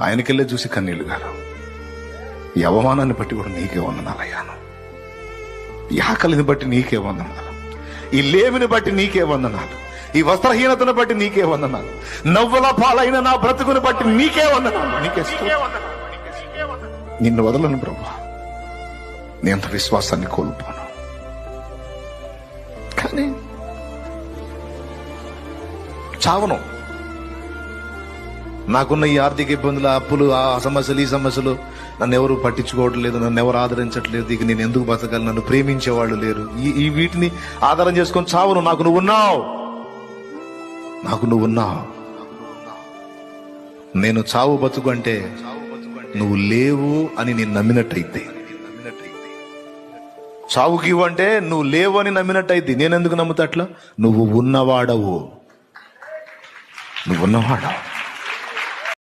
ఆయనకెళ్ళే చూసి కన్నీళ్ళు గారు ఈ అవమానాన్ని బట్టి కూడా నీకే వందనాలయ్యాను ఈ ఆకలిని బట్టి నీకే వందనాలు. ఈ లేమిని బట్టి నీకే వందనాలు. ఈ వస్త్రహీనతను బట్టి నీకే వందనాలు. నవ్వుల పాలైన నా బ్రతుకుని బట్టి నీకే వందనాలు. నీకే. నిన్ను వదలను ప్రభు. నీ అంత విశ్వాసాన్ని కోల్పోను. కానీ చావను. నాకున్న ఈ ఆర్థిక ఇబ్బందులు ఆ అప్పులు ఆ సమస్యలు ఈ సమస్యలు నన్ను ఎవరు పట్టించుకోవట్లేదు నన్ను ఎవరు ఆదరించట్లేదు ఇక నేను ఎందుకు బతకాలి నన్ను ప్రేమించే వాళ్ళు లేరు. ఈ ఈ వీటిని ఆధారం చేసుకొని చావును నాకు నువ్వు ఉన్నావు. నాకు నువ్వు ఉన్నావు. నేను చావు బతుకు అంటే నువ్వు లేవు అని నేను నమ్మినట్టయితే. చావుకి అంటే నువ్వు లేవు అని నమ్మినట్టయితే నేను ఎందుకు నమ్ముతా అట్లా? నువ్వు ఉన్నవాడవు. నువ్వు ఉన్నవాడవు.